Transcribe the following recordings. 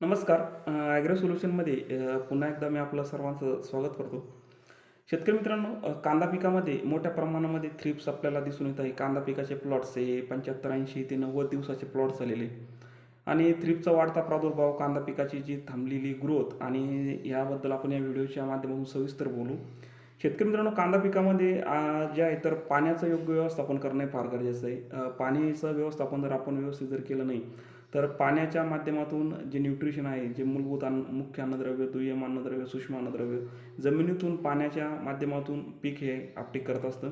नमस्कार. ॲग्रो सोल्युशनमध्ये पुन्हा एकदा मी आपलं सर्वांचं स्वागत करतो. शेतकरी मित्रांनो कांदा पिकामध्ये मोठ्या प्रमाणामध्ये थ्रिप्स आपल्याला दिसून येत आहे. कांदा पिकाचे प्लॉट्स हे पंच्याहत्तर ऐंशी ते नव्वद दिवसाचे प्लॉट्स झालेले. आणि थ्रिप्सचा वाढता प्रादुर्भाव कांदा पिकाची जी थांबलेली ग्रोथ आणि याबद्दल आपण या व्हिडिओच्या माध्यमातून सविस्तर बोलू. शेतकरी मित्रांनो कांदा पिकामध्ये जे आहे तर पाण्याचं योग्य व्यवस्थापन करणे फार गरजेचं आहे. पाणीचं व्यवस्थापन जर आपण व्यवस्थित जर केलं नाही तर पाण्याच्या माध्यमातून जे न्यूट्रिशन आहे जे मूलभूत अन्न मुख्य अन्नद्रव्य दुय्यम अन्नद्रव्य सूक्ष्म अन्नद्रव्य जमिनीतून पाण्याच्या माध्यमातून पीक हे आपटेक करत असतं.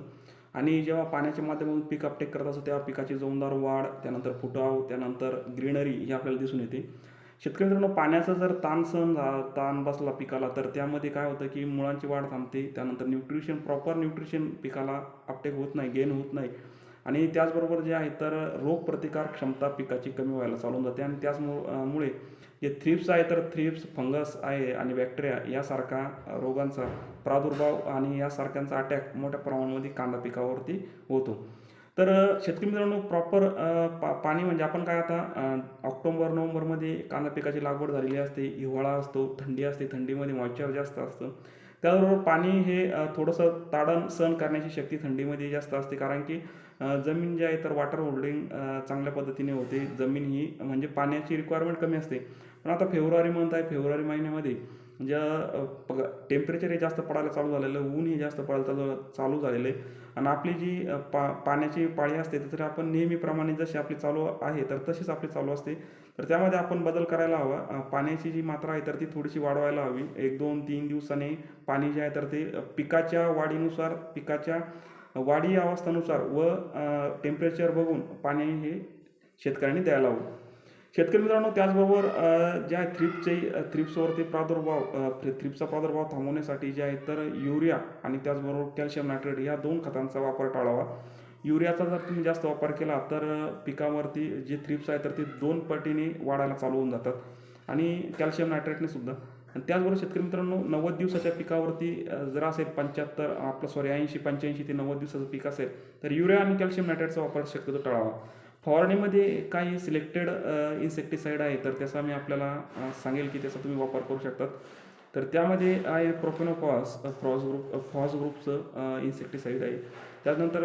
आणि जेव्हा पाण्याच्या माध्यमातून पीक आपटेक करत असतं तेव्हा पिकाची जोमदार वाढ त्यानंतर फुटाव त्यानंतर ग्रीनरी हे आपल्याला दिसून येते. शेतकरी मित्रांनो पाण्याचा जर ताण सहन झाला ताण बसला पिकाला तर त्यामध्ये काय होतं की मुळांची वाढ थांबते. त्यानंतर न्यूट्रिशन प्रॉपर न्यूट्रिशन पिकाला अपटेक होत नाही गेन होत नाही. आणि त्याचबरोबर जे आहे तर रोगप्रतिकार क्षमता पिकाची कमी व्हायला चालून जाते. आणि त्याचमुळे जे थ्रिप्स आहे तर थ्रिप्स फंगस आहे आणि बॅक्टेरिया यासारखा रोगांचा प्रादुर्भाव आणि यासारख्यांचा अटॅक मोठ्या प्रमाणामध्ये कांदा पिकावरती होतो. तर शेतकरी मित्रांनो प्रॉपर पा पाणी म्हणजे आपण काय आता ऑक्टोबर नोव्हेंबरमध्ये कांदा पिकाची लागवड झालेली असते हिवाळा असतो थंडी असते थंडीमध्ये मॉइश्चर जास्त असतं. त्याचबरोबर पाणी हे थोडंसं ताडण सहन करण्याची शक्ती थंडीमध्ये जास्त असते कारण की जमीन जी आहे तर वॉटर होल्डिंग चांगल्या पद्धतीने होते. जमीन ही म्हणजे पाण्याची रिक्वायरमेंट कमी असते. पण आता फेब्रुवारी मंथ आहे फेब्रुवारी महिन्यामध्ये म्हणजे, ज्या टेम्परेचर हे जास्त पडायला चालू झालेलं आहे ऊन हे जास्त पडायला चालू चालू झालेलं आहे. आणि आपली जी पा पाण्याची पाळी असते तर आपण नेहमीप्रमाणे जशी आपली चालू आहे तर तशीच आपली चालू असते. तर त्यामध्ये आपण बदल करायला हवा. पाण्याची जी मात्रा आहे तर ती थोडीशी वाढवायला हवी. एक दोन तीन दिवसाने पाणी जे आहे तर ते पिकाच्या वाढीनुसार पिकाच्या वाढी अवस्थानुसार व टेम्परेचर बघून पाणी हे शेतकऱ्यांनी द्यायला हवं. शेतकरी मित्रांनो त्याचबरोबर ज्या थ्रिप्सचे थ्रिप्सवरती प्रादुर्भाव थ्रिप्सचा प्रादुर्भाव थांबवण्यासाठी जे आहे तर युरिया आणि त्याचबरोबर कॅल्शियम नायट्रेट या दोन खतांचा वापर टाळावा. युरियाचा जर तुम्ही जास्त वापर केला तर पिकावरती जे थ्रिप्स आहे तर ते दोन पटीने वाढायला चालू होऊन जातात. आणि कॅल्शियम नायट्रेटने सुद्धा. आणि त्याचबरोबर शेतकरी मित्रांनो नव्वद दिवसाच्या पिकावरती जर असेल पंच्याहत्तर आपलं सॉरी ऐंशी पंच्याऐंशी ते नव्वद दिवसाचं पीक असेल तर युरिया आणि कॅल्शियम नायट्रेटचा वापर शक्यतो टाळावा. फवारणीमध्ये काही सिलेक्टेड इन्सेक्टिसाईड आहे तर त्याचा मी आपल्याला सांगेल की त्याचा तुम्ही वापर करू शकतात. तर त्यामध्ये आहे प्रोफेनोफॉस फ्रॉस ग्रुप फॉस ग्रुपचं इन्सेक्टिसाईड आहे. त्यानंतर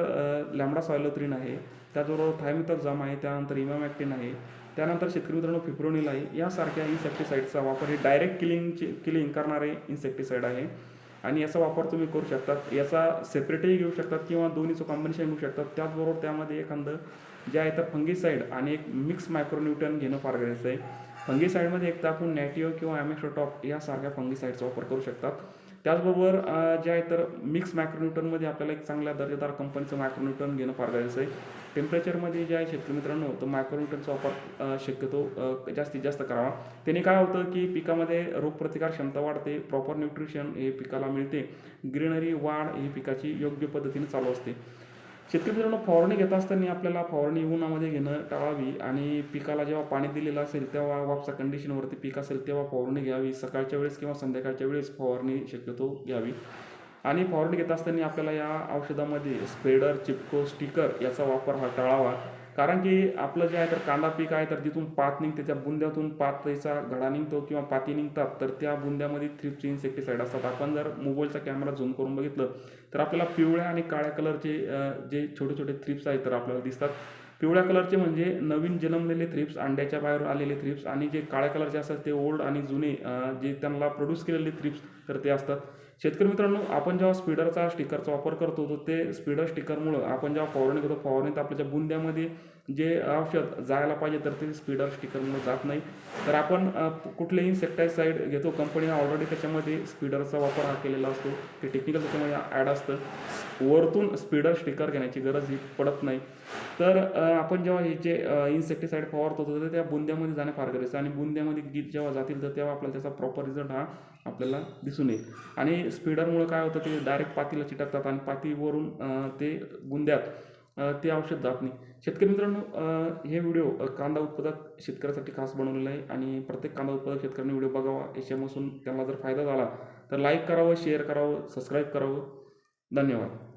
लॅमडा सॉयलोथ्रीन आहे. त्याचबरोबर थायमिथॉक्झाम आहे. त्यानंतर इमामॅक्टिन आहे. त्यानंतर शेतकरी मित्रांनो फिप्रोनिल आहे. यासारख्या इन्सेक्टिसाईडचा वापर हे डायरेक्ट किलिंगचे किलिंग करणारे इन्सेक्टिसाईड आहे. आणि याचा वापर तुम्ही करू शकतात. याचा सेपरेटही घेऊ शकतात किंवा दोन्हीचं कॉम्बिनेशन घेऊ शकतात. त्याचबरोबर त्यामध्ये एखादं जे आहे तर फंगीसाईड आणि एक मिक्स मायक्रोन्यूटन घेणं फार गरजेचं आहे. फंगीसाईडमध्ये एक तर आपण नॅटिओ किंवा ॲमेक्सोटॉप यासारख्या फंगीसाईडचा वापर करू शकतात. त्याचबरोबर जे आहे तर मिक्स मायक्रोन्यूटनमध्ये आपल्याला एक चांगल्या दर्जेदार कंपनीचं मायक्रोन्यूटन घेणं फार गरजेचं आहे टेम्परेचरमध्ये जे आहे शेतकरी मित्रांनो तर मायक्रोन्यूटनचा वापर शक्यतो जास्तीत जास्त करावा. त्याने काय होतं की पिकामध्ये रोगप्रतिकार क्षमता वाढते प्रॉपर न्यूट्रिशन हे पिकाला मिळते ग्रीनरी वाढ ही पिकाची योग्य पद्धतीने चालू असते. शेतकरी मित्रांनो फवारणी घेत असताना आपल्याला फवारणी उन्हामध्ये घेणं टाळावी आणि पिकाला जेव्हा पाणी दिलेलं असेल तेव्हा वापसा कंडिशनवरती पीक असेल तेव्हा फवारणी घ्यावी. सकाळच्या वेळेस किंवा संध्याकाळच्या वेळेस फवारणी शक्यतो घ्यावी. आणि फवारणी घेत असताना आपल्याला या औषधामध्ये स्प्रेडर चिपको स्टिकर याचा वापर हा टाळावा. कारण की आपलं जे आहे तर कांदा पीक आहे तर तिथून पात निघते त्या बुंद्यातून पातळीचा घडा निघतो किंवा पाती निघतात तर त्या बुंद्यामध्ये थ्रिप्सचे इन्सेक्टिसाईड असतात. आपण जर मोबाईलचा कॅमेरा झूम करून बघितलं तर आपल्याला पिवळ्या आणि काळ्या कलरचे जे छोटे छोटे थ्रिप्स आहेत तर आपल्याला दिसतात. पिवळ्या कलरचे म्हणजे नवीन जन्मलेले थ्रिप्स अंड्याच्या बाहेर आलेले थ्रिप्स आणि जे काळ्या कलरचे असतात ते ओल्ड आणि जुने जे त्यांना प्रोड्यूस केलेले थ्रिप्स तर ते असतात. शेतकरी मित्रांनो आपण जेव्हा स्पीडरचा स्टिकरचा वापर करतो तर ते स्पीडर स्टिकरमुळं आपण जेव्हा फवारणी करतो फवारणीत आपल्या ज्या बुंद्यामध्ये जे औषध जायला पाहिजे तर ते स्पीडर स्टिकरमुळे जात नाही. तर आपण कुठलेही इन्सेक्टायसाईड घेतो. कंपनीने ऑलरेडी त्याच्यामध्ये स्पीडरचा वापर हा केलेला असतो. ते टेक्निकल त्याच्यामध्ये ॲड असतं. वरतून स्पीडर स्टिकर घेण्याची गरज ही पडत नाही. तर आपण जेव्हा हे जे इन्सेक्टिसाईड फवारतो तर त्या बुंद्यामध्ये जाणं फार गरजेचं आणि बुंद्यामध्ये गीत जेव्हा जातील तर तेव्हा आपल्याला त्याचा प्रॉपर रिझल्ट हा आपल्याला दिसून येईल. आणि स्पीडरमुळे काय होतं ते डायरेक्ट पातीला चिटकतात आणि पातीवरून ते बुंद्यात ते औषध जात नाही. शेतकरी मित्रांनो हे व्हिडिओ कांदा उत्पादक शेतकऱ्यासाठी खास बनवलेला आहे आणि प्रत्येक कांदा उत्पादक शेतकऱ्यांनी व्हिडिओ बघावा. याच्यापासून त्यांना जर फायदा झाला तर लाईक करावं शेअर करावं सबस्क्राईब करावं. धन्यवाद.